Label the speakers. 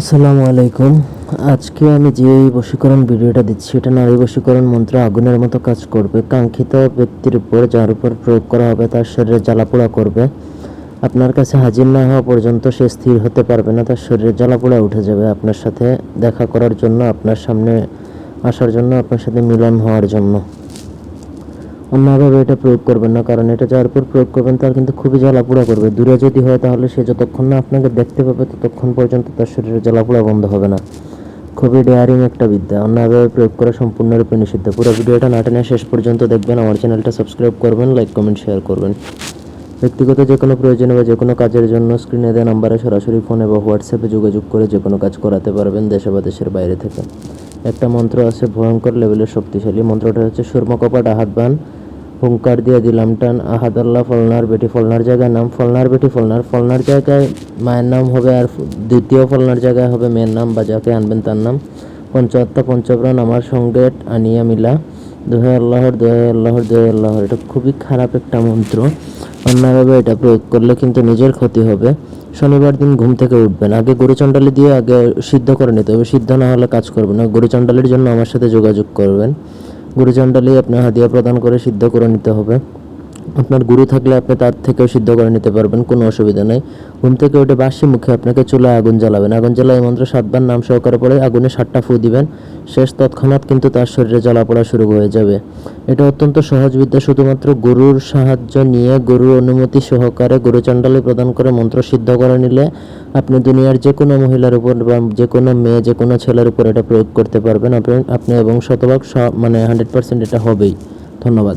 Speaker 1: আসসালামু আলাইকুম। আজকে আমি যে বশীকরণ ভিডিওটা দিচ্ছি, এটা নারী বশীকরণ মন্ত্র আগুনের মতো কাজ করবে। কাঙ্ক্ষিত ব্যক্তির উপর যার উপর প্রয়োগ করা হবে, তার শরীরে জ্বালাপোড়া করবে। আপনার কাছে হাজির না হওয়া পর্যন্ত সে স্থির হতে পারবে না, তার শরীরে জ্বালাপোড়া উঠে যাবে। আপনার সাথে দেখা করার জন্য, আপনার সামনে আসার জন্য, আপনার সাথে মিলন হওয়ার জন্য। অন্যভাবে এটা প্রয়োগ করবেন না, কারণ এটা যার উপর প্রয়োগ করবেন, তার কিন্তু খুবই জ্বালাপোড়া করবে। দূরে যদি হয় তাহলে সে যতক্ষণ না আপনাকে দেখতে পাবে, ততক্ষণ পর্যন্ত তার শরীরে জ্বালাপোড়া বন্ধ হবে না। খুবই ডেয়ারিং একটা বিদ্যা, অন্যভাবে প্রয়োগ করা সম্পূর্ণরূপে নিষিদ্ধ। পুরো ভিডিওটা না টেনে শেষ পর্যন্ত দেখবেন, আমার চ্যানেলটা সাবস্ক্রাইব করবেন, লাইক, কমেন্ট, শেয়ার করবেন। ব্যক্তিগত যে কোনো প্রয়োজনে বা যে কোনো কাজের জন্য স্ক্রিনে দেওয়া নাম্বারে সরাসরি ফোনে বা হোয়াটসঅ্যাপে যোগাযোগ করে যে কোনো কাজ করাতে পারবেন দেশে বা দেশের বাইরে থেকে। একটা মন্ত্র আছে, ভয়ঙ্কর লেভেলের শক্তিশালী। মন্ত্রটা হচ্ছে সুরমকপাট আহাতবান হুঙ্কার দিয়ে দিলাম, টান আহাদ আল্লাহ ফলনার বেটি। ফলনার জায়গায় নাম ফলনার বেটি, ফলনার ফলনার জায়গায় মায়ের নাম হবে আর দ্বিতীয় ফলনার জায়গায় হবে মেয়ের নাম বা যাকে আনবেন তার নাম। পঞ্চাত্তা পঞ্চপ্রাণ, আমার সঙ্গে আনিয়া মিলা। দোহে আল্লাহর দোহে আল্লাহর দোহে আল্লাহর। এটা খুবই খারাপ একটা মন্ত্র। অন্যভাবে এটা প্রয়োগ করলে কিন্তু নিজের ক্ষতি হবে। শনিবার দিন ঘুম থেকে উঠবেন। আগে গরু চণ্ডালি দিয়ে আগে সিদ্ধ করে নিতে হবে। সিদ্ধ না হলে কাজ করবে না। গরু চণ্ডালির জন্য আমার সাথে যোগাযোগ করবেন। গুরু চণ্ডালি আপনার হাদিয়া প্রদান করে সিদ্ধ করে নিতে হবে। আপনার গুরু থাকলে আপনি তার থেকেও সিদ্ধ করে নিতে পারবেন, কোনো অসুবিধা নেই। ঘুম থেকে উঠে বাসি মুখে আপনাকে চুলায় আগুন জ্বালাবেন। আগুন জ্বালায় মন্ত্র সাতবার নাম সহকারে পড়ে, আগুনে সাতটা ফু দিবেন। শেষ তৎক্ষণাৎ কিন্তু তার শরীরে জ্বালা পড়া শুরু হয়ে যাবে। এটা অত্যন্ত সহজ বিদ্যা, শুধুমাত্র গুরুর সাহায্য নিয়ে গুরুর অনুমতি সহকারে গরু চণ্ডালি প্রদান করে মন্ত্র সিদ্ধ করে নিলে আপনি দুনিয়ার যে কোনো মহিলার উপর বা যে কোনো মেয়ে যে কোনো ছেলের উপর এটা প্রয়োগ করতে পারবেন। আপনি আপনি এবং শতভাগ মানে হান্ড্রেড পার্সেন্ট এটা হবেই। ধন্যবাদ।